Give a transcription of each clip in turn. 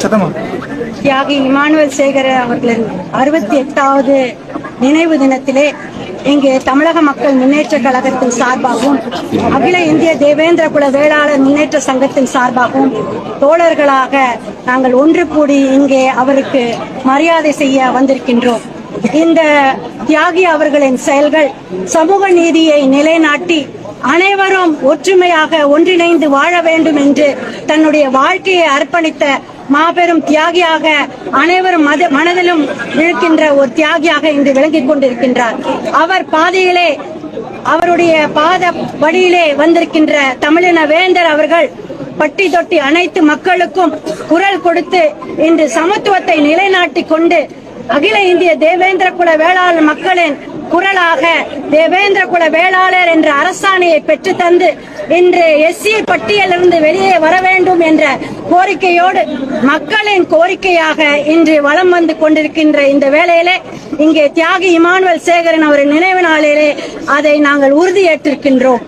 சத்தமா? தியாகி இமானுவல் சேகர் அவர்களின் அறுபத்தி எட்டாவது நினைவு தினத்திலே இங்கே தமிழக மக்கள் முன்னேற்ற கழகத்தின் சார்பாகவும் அகில இந்திய தேவேந்திர குல வேளாளர் முன்னேற்ற சங்கத்தின் சார்பாகவும் தோழர்களாக நாங்கள் ஒன்று கூடி இங்கே அவருக்கு மரியாதை செய்ய வந்திருக்கின்றோம். இந்த தியாகி அவர்களின் செயல்கள் சமூக நீதியை நிலைநாட்டி அனைவரும் ஒற்றுமையாக ஒன்றிணைந்து வாழ வேண்டும் என்று தன்னுடைய வாழ்க்கையை அர்ப்பணித்த மாபெரும் தியாகியாக அனைவரும் மனதிலும் இருக்கின்ற ஒரு தியாகியாக இன்று விளங்கிக் கொண்டிருக்கின்றார். அவர் பாதையிலே அவருடைய பாத வழியிலே வந்திருக்கின்ற தமிழின வேந்தர் அவர்கள் பட்டி தொட்டி அனைத்து மக்களுக்கும் குரல் கொடுத்து இன்று சமத்துவத்தை நிலைநாட்டி கொண்டு அகில இந்திய தேவேந்திர குல வேளாளர் மக்களின் குரலாக தேவேந்திர குல வேளாளர் என்ற அரசாணையை பெற்று தந்து இன்று எஸ்சி பட்டியலிருந்து வெளியே வர வேண்டும் என்ற கோரிக்கையோடு மக்களின் கோரிக்கையாக இன்று வலம் வந்து கொண்டிருக்கின்ற இந்த வேளையிலே இங்கே தியாகி இமானுவல் சேகரன் அவரின் நினைவு நாளிலே அதை நாங்கள் உறுதியேற்றிருக்கின்றோம்.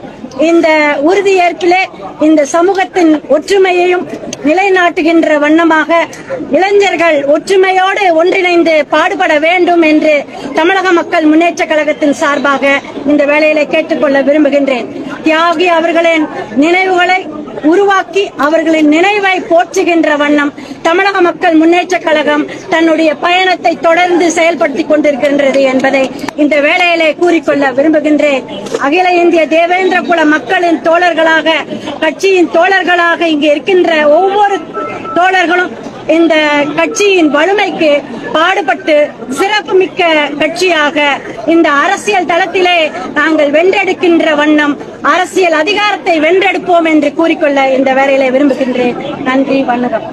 இந்த உறுதியேற்பிலே இந்த சமூகத்தின் ஒற்றுமையையும் நிலைநாட்டுகின்ற வண்ணமாக இளைஞர்கள் ஒற்றுமையோடு ஒன்றிணைந்து பாடுபட வேண்டும் என்று தமிழக மக்கள் முன்னேற்ற கழகத்தின் சார்பாக இந்த வேலையில கேட்டுக்கொள்ள விரும்புகின்றேன். தியாகி அவர்களின் நினைவுகளை உருவாக்கி அவர்களின் நினைவை போற்றுகின்ற வண்ணம் தமிழக மக்கள் முன்னேற்ற கழகம் தன்னுடைய பயணத்தை தொடர்ந்து செயல்படுத்திக் கொண்டிருக்கின்றது என்பதை இந்த வேளையிலே கூறிக்கொள்ள விரும்புகின்றேன். அகில இந்திய தேவேந்திர குல மக்களின் தோழர்களாக கட்சியின் தோழர்களாக இங்கு இருக்கின்ற ஒவ்வொரு தோழர்களும் இந்த கட்சியின் வலிமைக்கு பாடுபட்டு சிறப்புமிக்க கட்சியாக இந்த அரசியல் தளத்திலே நாங்கள் வென்றெடுக்கின்ற வண்ணம் அரசியல் அதிகாரத்தை வென்றெடுப்போம் என்று கூறிக்கொள்ள இந்த வேலையில விரும்புகின்றேன். நன்றி வணக்கம்.